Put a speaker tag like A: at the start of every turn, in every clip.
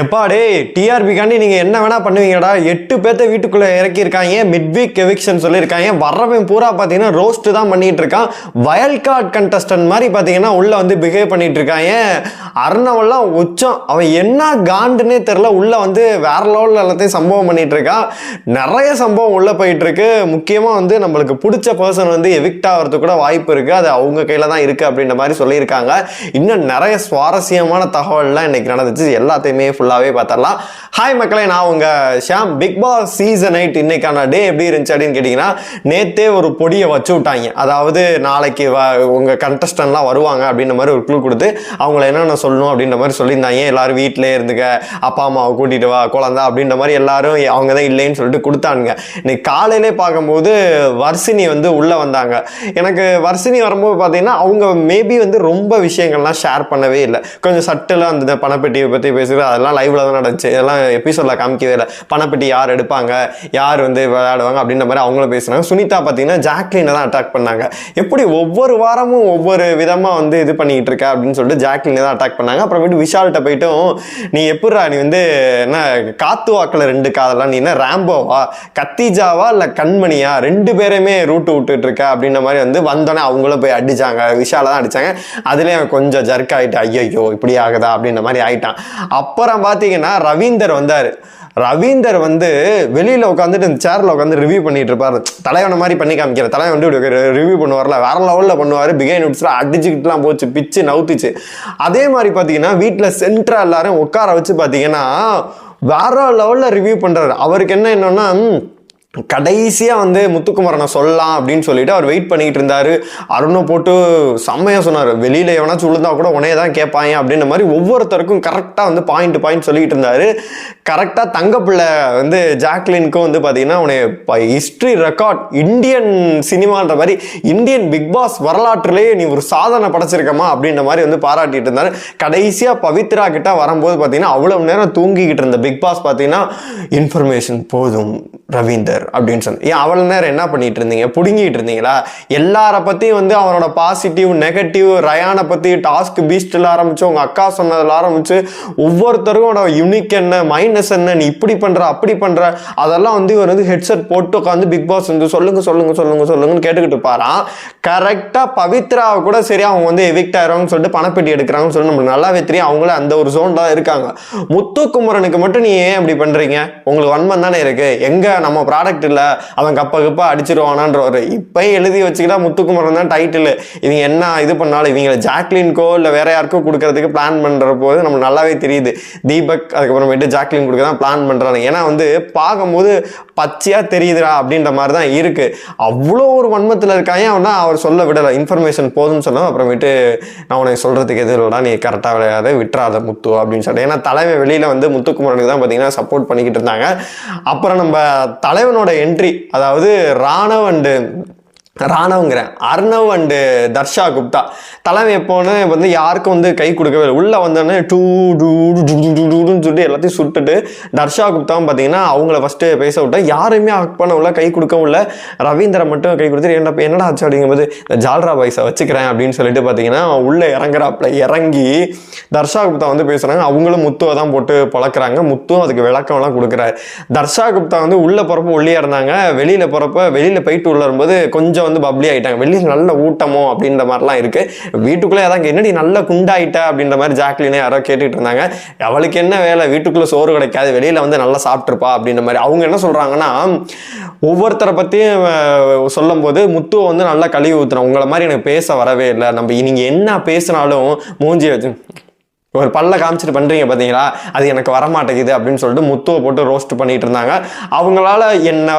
A: எப்பாடே டிஆர்பிக்காண்டி நீங்கள் என்ன வேணால் பண்ணுவீங்கடா. எட்டு பேர்த்த வீட்டுக்குள்ளே இறக்கியிருக்காங்க. மிட் வீக் எவிக்ஷன் சொல்லியிருக்காங்க. வர்றவன் பூரா பார்த்தீங்கன்னா ரோஸ்ட் தான் பண்ணிகிட்டு இருக்கான் வயல் கார்டு கண்டஸ்டன்ட் மாதிரி பார்த்தீங்கன்னா உள்ளே வந்து பிஹேவ் பண்ணிகிட்டு இருக்காங்க அர்ணவெல்லாம் உச்சம். அவன் என்ன காண்டுன்னே தெரில உள்ளே வந்து வேற லெவலில் எல்லாத்தையும் சம்பவம் பண்ணிகிட்டு இருக்கான் நிறைய சம்பவம் உள்ளே போயிட்டுருக்கு முக்கியமாக வந்து நம்மளுக்கு பிடிச்ச பர்சன் வந்து எவிக்ட் ஆகிறது கூட வாய்ப்பு இருக்குது அது அவங்க கையில் தான் இருக்குது அப்படின்ற மாதிரி சொல்லியிருக்காங்க. இன்னும் நிறைய சுவாரஸ்யமான தகவல்லாம் இன்றைக்கி நடந்துச்சு. எல்லாத்தையுமே ஃபுல்லாகவே பார்த்துடலாம். ஹாய் மக்களே நான் உங்கள் Sham. Bigg Boss season eight இன்னைக்கான டே எப்படி இருந்துச்சு அப்படின்னு கேட்டிங்கன்னா நேத்தே ஒரு பொடியை வச்சு விட்டாங்க. அதாவது நாளைக்கு வ உங்கள் கண்டஸ்டன்ட்லாம் வருவாங்க அப்படின்ற மாதிரி ஒரு க்ளூ கொடுத்து அவங்கள என்னென்ன சொல்லணும் அப்படின்ற மாதிரி சொல்லியிருந்தாங்க. எல்லாரும் வீட்டிலே இருந்துக்க அப்பா அம்மாவை கூட்டிகிட்டு வா குழந்த அப்படின்ற மாதிரி எல்லாரும் அவங்க தான் இல்லைன்னு சொல்லிட்டு கொடுத்தானுங்க. இன்னைக்கு காலையிலே பார்க்கும்போது வர்ஷினி வந்து உள்ளே வந்தாங்க. எனக்கு வர்ஷினி வரும்போது பார்த்தீங்கன்னா அவங்க மேபி வந்து ரொம்ப விஷயங்கள்லாம் ஷேர் பண்ணவே இல்லை. கொஞ்சம் சட்டலாக அந்த பணப்பெட்டியை பற்றி பேசுகிறது அதெல்லாம் லைவ்ல தான் நடந்துச்சு. இதெல்லாம் எபிசோடில் காமிக்கவே இல்லை. பணப்பெட்டி யார் எடுப்பாங்க? யார் வந்து விளையாடுவாங்க? அப்படின்ற மாதிரி அவங்களும் பேசுனாங்க. சுனிதா பார்த்தீங்கன்னா ஜாக்லினை தான் அட்டாக் பண்ணாங்க. எப்படி ஒவ்வொரு வாரமும் ஒவ்வொரு விதமாக வந்து இது பண்ணிக்கிட்டு இருக்க அப்படின்னு சொல்லிட்டு ஜாக்லினை தான் அட்டாக் பண்ணாங்க. அப்புறமேட்டு விஷால்கிட்ட போயிட்டும் நீ எப்படிரா நீ வந்து என்ன காத்து வாக்கில் ரெண்டு காதெல்லாம் நீ என்ன ரேம்போவா? கத்திஜாவா இல்லை கண்மணியா? ரெண்டு பேரையுமே ரூட்டு விட்டுட்டு இருக்க? அப்படின்ற மாதிரி வந்து வந்தோடனே அவங்களும் போய் அடிச்சாங்க. விஷால தான் அடிச்சாங்க. அதுலேயே கொஞ்சம் ஜர்க் ஆகிட்டு ஐயோ இப்படி ஆகுதா? அப்படின்ற மாதிரி ஆயிட்டான். அப்புறம் பார்த்தீங்கன்னா ரவீந்தர் வந்தார். ரவீந்தர் வந்து வெளியில் உட்காந்துட்டு இந்த சேரில் உட்காந்து ரிவ்யூ பண்ணிட்டு இருப்பார். தலைவனை மாதிரி பண்ணி காமிக்கிற தலைவன் வந்து ரிவ்யூ பண்ணுவார்ல வேற லெவலில் பண்ணுவார். பிகை நோட்ஸில் அடிச்சுக்கிட்டுலாம் போச்சு பிச்சு நவுத்துச்சு. அதே மாதிரி பார்த்தீங்கன்னா வீட்டில் சென்ட்ரா எல்லாரும் உட்கார வச்சு பார்த்தீங்கன்னா வேற லெவலில் ரிவ்யூ பண்ணுறாரு அவருக்கு என்ன என்னன்னா கடைசியாக வந்து முத்துக்குமரனை சொல்லலாம் அப்படின்னு சொல்லிட்டு அவர் வெயிட் பண்ணிக்கிட்டு இருந்தாரு. அருணை போட்டு செம்மையாக சொன்னார். வெளியில் எவனாச்சும் விழுந்தா கூட உனையே தான் கேட்பாங்க அப்படின்ற மாதிரி ஒவ்வொருத்தருக்கும் கரெக்டாக வந்து பாயிண்ட் பாயிண்ட் சொல்லிக்கிட்டு இருந்தாரு. கரெக்டாக தங்கப்பிள்ளை வந்து ஜாக்லினுக்கும் வந்து பார்த்தீங்கன்னா உனைய ஹிஸ்ட்ரி ரெக்கார்ட் இந்தியன் சினிமான்ற மாதிரி இந்தியன் பிக் பாஸ் வரலாற்றுலேயே நீ ஒரு சாதனை படைச்சிருக்கமா அப்படின்ற மாதிரி வந்து பாராட்டிட்டு இருந்தாரு. கடைசியாக பவித்ரா கிட்ட வரும்போது பார்த்தீங்கன்னா அவ்வளோ நேரம் தூங்கிக்கிட்டு இருந்த பிக் பாஸ் பார்த்தீங்கன்னா இன்ஃபர்மேஷன் போதும் ரவீந்தர். அப்படின்னு சொல்லி ஏன் அவ்வளோ நேரம் என்ன பண்ணிட்டு இருந்தீங்க? புடுங்கிட்டு இருந்தீங்களா? எல்லார பற்றியும் வந்து அவனோட பாசிட்டிவ் நெகட்டிவ் ரயானை பற்றி டாஸ்க் பீஸ்டில் ஆரம்பிச்சு உங்கள் அக்கா சொன்னதில் ஆரம்பிச்சு ஒவ்வொருத்தருக்கும் யுனிக் என்ன மைனஸ் என்ன நீ இப்படி பண்ணுற அப்படி பண்ணுற அதெல்லாம் வந்து இவர் வந்து ஹெட்செட் போட்டு உட்காந்து பிக் பாஸ் வந்து சொல்லுங்க சொல்லுங்க சொல்லுங்க சொல்லுங்கன்னு கேட்டுக்கிட்டு இருப்பாராம். கரெக்டாக பவித்ராவை கூட சரி அவங்க வந்து எவிக்ட் ஆயிடுவாங்கன்னு சொல்லிட்டு பணப்பெட்டி எடுக்கிறாங்கன்னு சொல்லி நம்மளுக்கு நல்லாவே தெரியும். அவங்களே அந்த ஒரு ஜோன் தான் இருக்காங்க. முத்துக்குமரனுக்கு மட்டும் நீ ஏன் அப்படி பண்ணுறீங்க உங்களுக்கு வன்மம் தானே இருக்கு. எங்க நம்ம ப்ராடக்ட் இல்ல அவன் கப்ப கப்ப அடிச்சிருவானான்ற ஒரு இப்பயே எழுதி வச்சுக்கிட்டா முத்துக்குமரன் தான் டைட்டில் இவங்க என்ன இது பண்ணாலும் இவங்களை ஜாக்லின்கோ இல்லை வேற யாருக்கோ கொடுக்கறதுக்கு பிளான் பண்ற போது நம்ம நல்லாவே தெரியுது. தீபக் அதுக்கப்புறமேட்டு ஜாக்லின் கொடுக்க தான் பிளான் பண்ணுறாங்க ஏன்னா வந்து பார்க்கும்போது பச்சையாக தெரியுதுடா அப்படின்ற மாதிரி தான் இருக்குது அவ்வளோ ஒரு வன்மத்தில் இருக்காங்க. அவனா அவர் சொல்ல விடலை. இன்ஃபர்மேஷன் போதும்னு சொன்னோம் அப்புறமேட்டு நான் உனக்கு சொல்கிறதுக்கு எதுவும் இல்லைடா. நீ கரெக்டாக விளையாத விட்டுறாத முத்து அப்படின்னு சொல்லிட்டு. ஏன்னா தலைவன் வெளியில் வந்து முத்துக்குமரனுக்கு தான் பார்த்தீங்கன்னா சப்போர்ட் பண்ணிக்கிட்டு இருந்தாங்க. அப்புறம் நம்ம தலைவனோட என்ட்ரி அதாவது ராணவ் அண்டு ராணவங்கிறேன். அர்ணவ் அண்டு தர்ஷா குப்தா. தலைமை எப்போன்னு வந்து யாருக்கும் வந்து கை கொடுக்கவே இல்லை. உள்ளே வந்தோடனே டூ டூ டூன்னு சொல்லிட்டு எல்லாத்தையும் சுட்டுட்டு தர்ஷா குப்தாவும் பார்த்தீங்கன்னா அவங்கள ஃபஸ்ட்டு பேச விட்டா யாருமே ஹக் பண்ணவில்ல கை கொடுக்கவும் இல்லை. ரவீந்திரன் மட்டும் கை கொடுத்துட்டு என்ன என்னடா ஆச்சு அப்படிங்கும்போது இந்த ஜால்ரா பாய்ஸை வச்சுக்கிறேன் அப்படின்னு சொல்லிட்டு பார்த்தீங்கன்னா உள்ளே இறங்குறாப்புல இறங்கி தர்ஷா குப்தா வந்து பேசுகிறாங்க அவங்களும் முத்துவை தான் போட்டு பழக்கிறாங்க. முத்துவும் அதுக்கு விளக்கம்லாம் கொடுக்குறாரு. தர்ஷா குப்தா வந்து உள்ளே போகிறப்ப உள்ளே இருந்தாங்க. வெளியில் போகிறப்ப வெளியில் போயிட்டு உள்ள வரும்போது கொஞ்சம் வந்து பப்ளி ஆயிட்டாங்க. வெளியில் நல்ல ஊட்டமோ அப்படின்ற மாதிரிலாம் இருக்கு. வீட்டுக்குள்ளே அதான் என்னடி நல்ல குண்டாயிட்ட? அப்படின்ற மாதிரி ஜாக்லினே யாரோ கேட்டுகிட்டு இருந்தாங்க. அவளுக்கு என்ன வேலை? வீட்டுக்குள்ளே சோறு கிடைக்காது. வெளியில் வந்து நல்லா சாப்பிட்ருப்பா அப்படின்ற மாதிரி. அவங்க என்ன சொல்கிறாங்கன்னா ஒவ்வொருத்தரை பற்றியும் சொல்லும்போது முத்துவை வந்து நல்லா கழுவி ஊத்துறோம் உங்களை மாதிரி எனக்கு பேச வரவே இல்லை. நம்ம நீங்கள் என்ன பேசினாலும் மூஞ்சி வச்சு ஒரு பல்ல காமிச்சிட்டு பண்றீங்க பாத்தீங்களா? அது எனக்கு வரமாட்டேங்குது அப்படின்னு சொல்லிட்டு முத்துவை போட்டு ரோஸ்ட் பண்ணிட்டு இருந்தாங்க. அவங்களால என்ன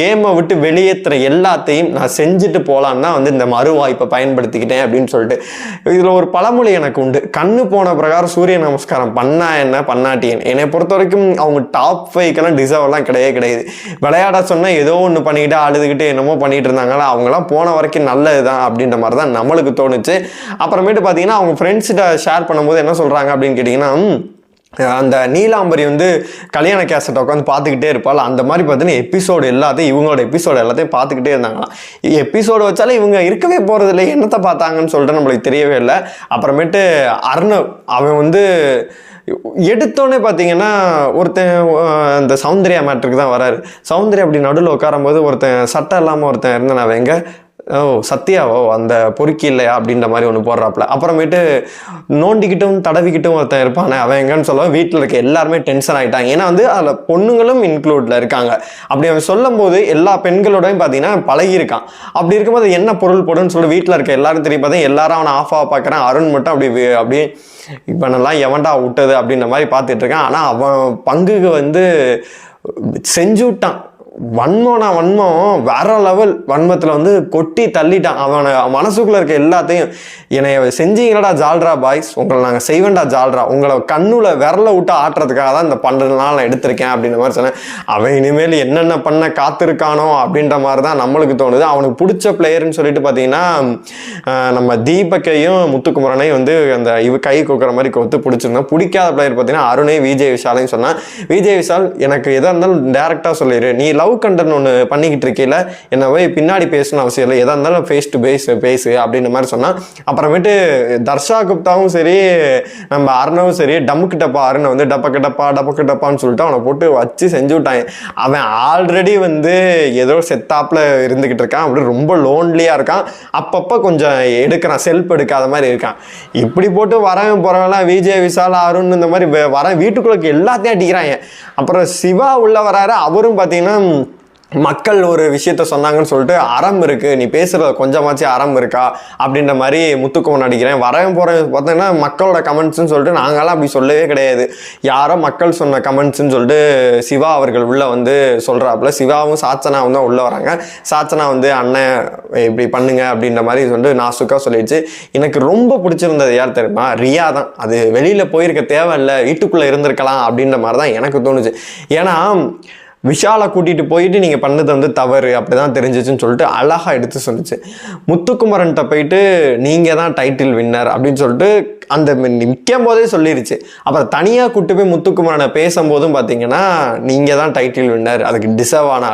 A: கேமை விட்டு வெளியேற்றுற எல்லாத்தையும் நான் செஞ்சுட்டு போகலான்னா வந்து இந்த மறு வாய்ப்பை பயன்படுத்திக்கிட்டேன் அப்படின்னு சொல்லிட்டு. இதுல ஒரு பழமொழி எனக்கு உண்டு. கண்ணு போன பிரகாரம் சூரிய நமஸ்காரம் பண்ணா என்ன பண்ணாட்டியன் என்னை? பொறுத்த வரைக்கும் அவங்க டாப் ஃபைவ்க்கெல்லாம் டிசர்வெல்லாம் கிடையவே கிடையாது. விளையாட சொன்னால் ஏதோ ஒன்று பண்ணிக்கிட்டு அழுதுகிட்டு என்னமோ பண்ணிட்டு இருந்தாங்களா? அவங்களாம் போன வரைக்கும் நல்லதுதான் அப்படின்ற மாதிரி தான் நம்மளுக்கு தோணுச்சு. அப்புறமேட்டு பார்த்தீங்கன்னா அவங்க ஃப்ரெண்ட்ஸ்கிட்ட ஷேர் பண்ணும்போது என்ன சொல்கிறாங்க அப்படின்னு கேட்டிங்கன்னா அந்த நீலாம்பரி வந்து கல்யாண கேசட்டை உட்காந்து பார்த்துக்கிட்டே இருப்பாள். அந்த மாதிரி பார்த்தீங்கன்னா எபிசோடு எல்லாத்தையும் இவங்களோட எபிசோடு எல்லாத்தையும் பார்த்துக்கிட்டே இருந்தாங்களாம். எபிசோடு வச்சாலும் இவங்க இருக்கவே போகிறது இல்லை என்னத்தை பார்த்தாங்கன்னு சொல்லிட்டு நம்மளுக்கு தெரியவே இல்லை. அப்புறமேட்டு அர்ணவ் அவன் வந்து எடுத்தோடனே பார்த்தீங்கன்னா ஒருத்தன் அந்த சௌந்தர்யா மேட்ருக்கு தான் வராரு. சௌந்தர்யா அப்படி நடுவில் உட்காரும்போது ஒருத்தன் சட்டை இல்லாமல் ஒருத்தன் இருந்தான் அவன் எங்கே ஓ சத்யாவோ? அந்த பொறுக்கி இல்லையா? அப்படின்ற மாதிரி ஒன்று போடுறாப்புல. அப்புறமேட்டு நோண்டிக்கிட்டும் தடவிக்கிட்டும் ஒருத்தன் இருப்பானே அவன் எங்கன்னு சொல்லுவான். வீட்டில் இருக்க எல்லாருமே டென்ஷன் ஆகிட்டாங்க ஏன்னா வந்து அதில் பொண்ணுங்களும் இன்க்ளூடில் இருக்காங்க. அப்படி அவன் சொல்லும் போது எல்லா பெண்களோடையும் பார்த்தீங்கன்னா பழகியிருக்கான். அப்படி இருக்கும்போது என்ன பொருள் போடுன்னு சொல்லி வீட்டில் இருக்க எல்லாரும் தெரியும் பார்த்தா எல்லாரும் அவனை ஆஃப் ஆக பார்க்குறான் அருண் மட்டும் அப்படி வே- அப்படியே நல்லா எவன்டா விட்டது? அப்படின்ற மாதிரி பார்த்துட்டு இருக்கான். ஆனால் அவன் பங்குக்கு வந்து செஞ்சு விட்டான். வன்மம்னா வன்மம் வேற லெவல் வன்மத்தில் வந்து கொட்டி தள்ளிட்டான். அவனை மனசுக்குள்ள இருக்க எல்லாத்தையும் என்னை செஞ்சீங்களடா ஜால்ரா பாய்ஸ். உங்களை நாங்கள் செய்வேன்டா ஜால்ரா. உங்களை கண்ணுல விரல விட்டு ஆட்டுறதுக்காக தான் இந்த பன்னெண்டு நாள் நான் எடுத்திருக்கேன் அப்படின்ற மாதிரி சொன்னேன். அவன் இனிமேல் என்னென்ன பண்ண காத்திருக்கானோ அப்படின்ற மாதிரி தான் நம்மளுக்கு தோணுது. அவனுக்கு பிடிச்ச பிளேயர்னு சொல்லிட்டு பார்த்தீங்கன்னா நம்ம தீபக்கையும் முத்துக்குமரனையும் வந்து அந்த இவ கை கொடுக்குற மாதிரி கொத்து பிடிச்சிருந்தோம். பிடிக்காத பிளேயர் பார்த்தீங்கன்னா அருணே விஜய் விஷாலையும் சொன்னான். விஜய் விஷால் எனக்கு எதாக இருந்தாலும் டேரெக்டாக சொல்லிடு நீ லவ் கண்டன் ஒன்று பண்ணிக்கிட்டு இருக்கையில என்ன போய் பின்னாடி பேசணும் அவசியம் இல்லை. எதாக இருந்தாலும் ஃபேஸ் டு பேஸ் பேசு அப்படின்ற மாதிரி சொன்னான் அப்புறமேட்டு தர்ஷா குப்தாவும் சரி நம்ம அருணவும் சரி டம்முக்கு டப்பா அருணை வந்து டப்பக்கு டப்பா டப்பக்கு டப்பான்னு சொல்லிட்டு அவனை போட்டு வச்சு செஞ்சு விட்டாங்க. அவன் ஆல்ரெடி வந்து ஏதோ செத்தாப்பில் இருந்துக்கிட்டு இருக்கான். அப்படி ரொம்ப லோன்லியாக இருக்கான். அப்பப்போ கொஞ்சம் எடுக்கிறான். செல்ஃப் எடுக்காத மாதிரி இருக்கான். இப்படி போட்டு வரவன் போகிறவெல்லாம் விஜய் விஷால் அருண் இந்த மாதிரி வரேன் வர எல்லாத்தையும் அடிக்கிறாங்க. அப்புறம் சிவா உள்ள வராரு. அவரும் பார்த்தீங்கன்னா மக்கள் ஒரு விஷயத்த சொன்னாங்கன்னு சொல்லிட்டு அறம் இருக்கு. நீ பேசுறது கொஞ்சமாச்சும் அறம் இருக்கா? அப்படின்ற மாதிரி முத்துக்குமன் அடிக்கிறேன். வரவன் போகிறேன் பார்த்தீங்கன்னா மக்களோட கமெண்ட்ஸ்னு சொல்லிட்டு நாங்களாம் அப்படி சொல்லவே கிடையாது. யாரோ மக்கள் சொன்ன கமெண்ட்ஸ்னு சொல்லிட்டு சிவா அவர்கள் உள்ளே வந்து சொல்கிறாப்புல சிவாவும் சாச்சனாவும் தான் உள்ளே வராங்க. சாச்சனா வந்து அண்ணன் இப்படி பண்ணுங்க அப்படின்ற மாதிரி சொல்லிட்டு நான் சுக்கா சொல்லிடுச்சு. எனக்கு ரொம்ப பிடிச்சிருந்தது யார் தெரியுமா? ரியா தான். அது வெளியில் போயிருக்க தேவையில்லை. வீட்டுக்குள்ளே இருந்திருக்கலாம் அப்படின்ற மாதிரி தான் எனக்கு தோணுச்சு. ஏன்னா விஷாலை கூட்டிகிட்டு போயிட்டு நீங்கள் பண்ணது வந்து தவறு அப்படிதான் தெரிஞ்சிச்சுன்னு சொல்லிட்டு அழகாக எடுத்து சொல்லுச்சு. முத்துக்குமரன்ட்ட போயிட்டு நீங்கள் தான் டைட்டில் வின்னர் அப்படின்னு சொல்லிட்டு அந்த நிற்கும் போதே சொல்லிருச்சு. அப்புறம் தனியாக கூட்டு போய் முத்துக்குமரனை பேசும்போதும் பார்த்தீங்கன்னா நீங்கள் தான் டைட்டில் வின்னர் அதுக்கு டிசர்வ் ஆன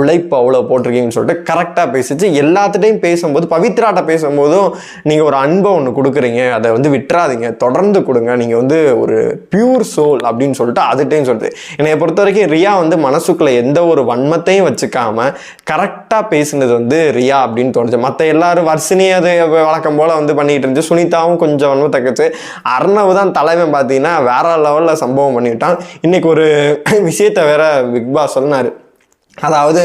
A: உழைப்பு அவ்வளோ போட்டிருக்கீங்கன்னு சொல்லிட்டு கரெக்டாக பேசிச்சு. எல்லாத்துட்டையும் பேசும்போது பவித்ராட்ட பேசும்போதும் நீங்கள் ஒரு அன்பை ஒன்று கொடுக்குறீங்க அதை வந்து விட்டுறாதீங்க தொடர்ந்து கொடுங்க நீங்கள் வந்து ஒரு பியூர் சோல் அப்படின்னு சொல்லிட்டு அதுகிட்டையும் சொல்லுது என்னை பொறுத்த வரைக்கும் ரியா வந்து மனசுக்குள்ள எந்த ஒரு வன்மத்தையும் வச்சுக்காம கரெக்டாக பேசினது வந்து ரியா அப்படின்னு தோணுச்சு. மற்ற எல்லாரும் வர்ஷினி அது வழக்கம் போல் வந்து பண்ணிகிட்டு இருந்துச்சு. சுனிதாவும் கொஞ்சம் வன்மத்தை தக்கச்சு. அர்ணவ் தான் தலைவன் பார்த்தீங்கன்னா வேற லெவலில் சம்பவம் பண்ணிட்டான். இன்றைக்கி ஒரு விஷயத்தை வேற பிக் பாஸ் சொன்னார். அதாவது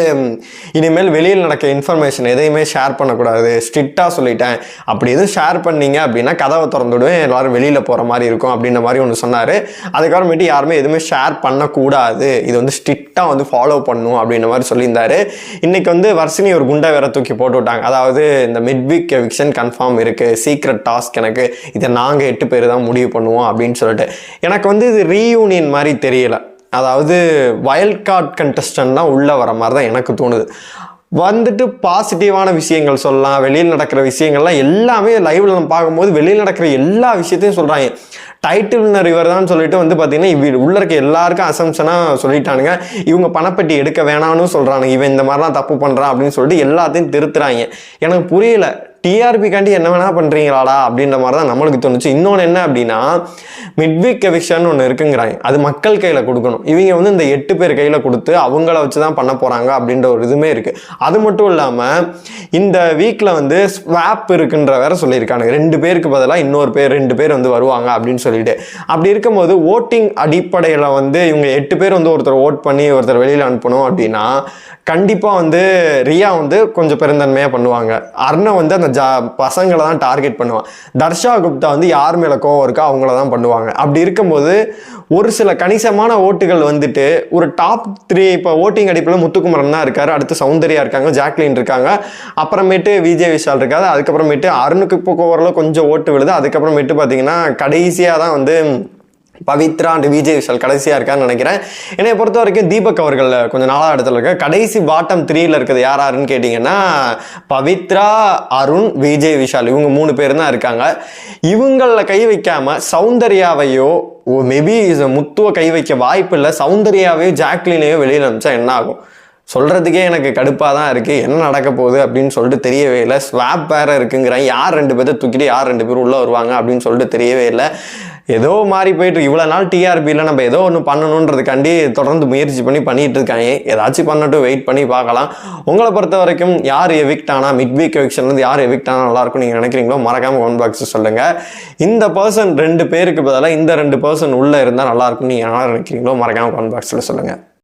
A: இனிமேல் வெளியில் நடக்க இன்ஃபர்மேஷன் எதையுமே ஷேர் பண்ணக்கூடாது. ஸ்ட்ரிக்டாக சொல்லிட்டேன். அப்படி எதுவும் ஷேர் பண்ணீங்க அப்படின்னா கதவை திறந்து விடுவேன். வெளியில் போகிற மாதிரி இருக்கும் அப்படின்ற மாதிரி ஒன்று சொன்னார். அதுக்கப்புறமேட்டு யாருமே எதுவுமே ஷேர் பண்ணக்கூடாது. இது வந்து ஸ்ட்ரிக்டாக வந்து ஃபாலோ பண்ணும் அப்படின்ற மாதிரி சொல்லியிருந்தார். இன்றைக்கி வந்து வர்ஷினி ஒரு குண்டை வேற தூக்கி போட்டு விட்டாங்க. அதாவது இந்த மிட்விக் எவிக்ஷன் கன்ஃபார்ம் இருக்குது சீக்ரெட் டாஸ்க் எனக்கு. இதை நாங்கள் எட்டு பேர் தான் முடிவு பண்ணுவோம் அப்படின்னு சொல்லிட்டு. எனக்கு வந்து இது ரீயூனியன் மாதிரி தெரியலை. அதாவது வயல் கார்ட் கண்டஸ்டன்ட்லாம் உள்ளே வர மாதிரி தான் எனக்கு தோணுது. வந்துட்டு பாசிட்டிவான விஷயங்கள் சொல்லலாம் வெளியில் நடக்கிற விஷயங்கள்லாம் எல்லாமே லைவில் நம்ம பார்க்கும்போது வெளியில் நடக்கிற எல்லா விஷயத்தையும் சொல்கிறாங்க டைட்டில் வின்னர் இவர் தான் சொல்லிட்டு வந்து பார்த்தீங்கன்னா இவ் உள்ள இருக்க எல்லாருக்கும் அசம்ஷனாக சொல்லிட்டானுங்க. இவங்க பணப்பட்டி எடுக்க வேணாம்னு சொல்கிறானுங்க இவன் இந்த மாதிரிலாம் தப்பு பண்ணுறான் அப்படின்னு சொல்லிட்டு எல்லாத்தையும் திருத்துறாங்க. எனக்கு புரியல. டிஆர்பிக்காண்டி என்ன வேணால் பண்ணுறீங்களாடா அப்படின்ற மாதிரி தான் நம்மளுக்கு தோணுச்சு. இன்னொன்று என்ன அப்படின்னா மிட்வீக் எவிக்ஷன் ஒன்று இருக்குங்கிறாங்க. அது மக்கள் கையில் கொடுக்கணும். இவங்க வந்து இந்த எட்டு பேர் கையில் கொடுத்து அவங்கள வச்சு தான் பண்ண போகிறாங்க அப்படின்ற ஒரு இதுவுமே இருக்குது அது மட்டும் இல்லாமல் இந்த வீக்கில் வந்து ஸ்வாப் இருக்குன்ற வேற சொல்லியிருக்காங்க ரெண்டு பேருக்கு பதிலாக இன்னொரு பேர் ரெண்டு பேர் வந்து வருவாங்க அப்படின்னு சொல்லிட்டு. அப்படி இருக்கும்போது ஓட்டிங் அடிப்படையில் வந்து இவங்க எட்டு பேர் வந்து ஒருத்தர் ஓட் பண்ணி ஒருத்தர் வெளியில் அனுப்பணும் அப்படின்னா கண்டிப்பாக வந்து ரியா வந்து கொஞ்சம் பெருந்தன்மையாக பண்ணுவாங்க. அர்ணா வந்து அந்த ஜா பசங்களை தான் டார்கெட் பண்ணுவான். தர்ஷா குப்தா வந்து யார் மேலே கோவம் இருக்கோ அவங்கள தான் பண்ணுவாங்க. அப்படி இருக்கும்போது ஒரு சில கணிசமான ஓட்டுகள் வந்துட்டு ஒரு டாப் த்ரீ இப்போ ஓட்டிங் அடிப்பில் முத்துக்குமரன் தான் இருக்கார் அடுத்து சௌந்தர்யா இருக்காங்க ஜாக்லின் இருக்காங்க. அப்புறமேட்டு விஜய் விஷால் இருக்காது அதுக்கப்புறமேட்டு அருணுக்கு இப்போ ஓரளவு கொஞ்சம் ஓட்டு விழுது. அதுக்கப்புறமேட்டு பார்த்தீங்கன்னா கடைசியாக தான் வந்து பவித்ரா அண்ட் விஜய் விஷால் கடைசியாக இருக்கான்னு நினைக்கிறேன். என்னை பொறுத்த வரைக்கும் தீபக் அவர்கள் கொஞ்சம் நாளாக இடத்துல இருக்க கடைசி பாட்டம் த்ரீயில் இருக்கிறது யார் யாருன்னு கேட்டிங்கன்னா பவித்ரா அருண் விஜய் விஷால். இவங்க மூணு பேர் தான் இருக்காங்க. இவங்களில் கை வைக்காமல் சௌந்தர்யாவையோ மேபி முத்துவ கை வைக்க வாய்ப்பு இல்லை. சௌந்தர்யாவையோ ஜாக்லினையோ வெளியில் அனுப்பிச்சா என்ன ஆகும்? சொல்கிறதுக்கே எனக்கு கடுப்பாக தான் இருக்குது என்ன நடக்க போகுது அப்படின்னு சொல்லிட்டு தெரியவே இல்லை. ஸ்வாப் வேறு இருக்குங்கிறேன். யார் ரெண்டு பேர்த்த தூக்கிட்டு யார் ரெண்டு பேரும் உள்ளே வருவாங்க அப்படின்னு சொல்லிட்டு தெரியவே இல்லை. ஏதோ மாறி போயிட்டு இவ்வளோ நாள் டிஆர்பியில் நம்ம ஏதோ ஒன்று பண்ணணுன்றதுக்காண்டி தொடர்ந்து முயற்சி பண்ணி பண்ணிட்டு இருக்காங்க. ஏதாச்சும் பண்ணட்டும் வெயிட் பண்ணி பார்க்கலாம். உங்களை பொறுத்த வரைக்கும் யார் எவிக்ட் ஆனால் மிட் வீக் எவிக்ஷன்லேருந்து யார் எவிக்ட் ஆனால் நல்லாயிருக்கும் நீங்கள் நினைக்கிறீங்களோ மறக்காமல் ஒன் பாக்ஸ் சொல்லுங்கள் இந்த பர்சன் ரெண்டு பேருக்கு பதிலாக இந்த ரெண்டு பர்சன் உள்ளே இருந்தால் நல்லாயிருக்கும் நீங்கள் யார் நினைக்கிறீங்களோ மறக்காமல் ஒன் பாக்ஸில் சொல்லுங்கள்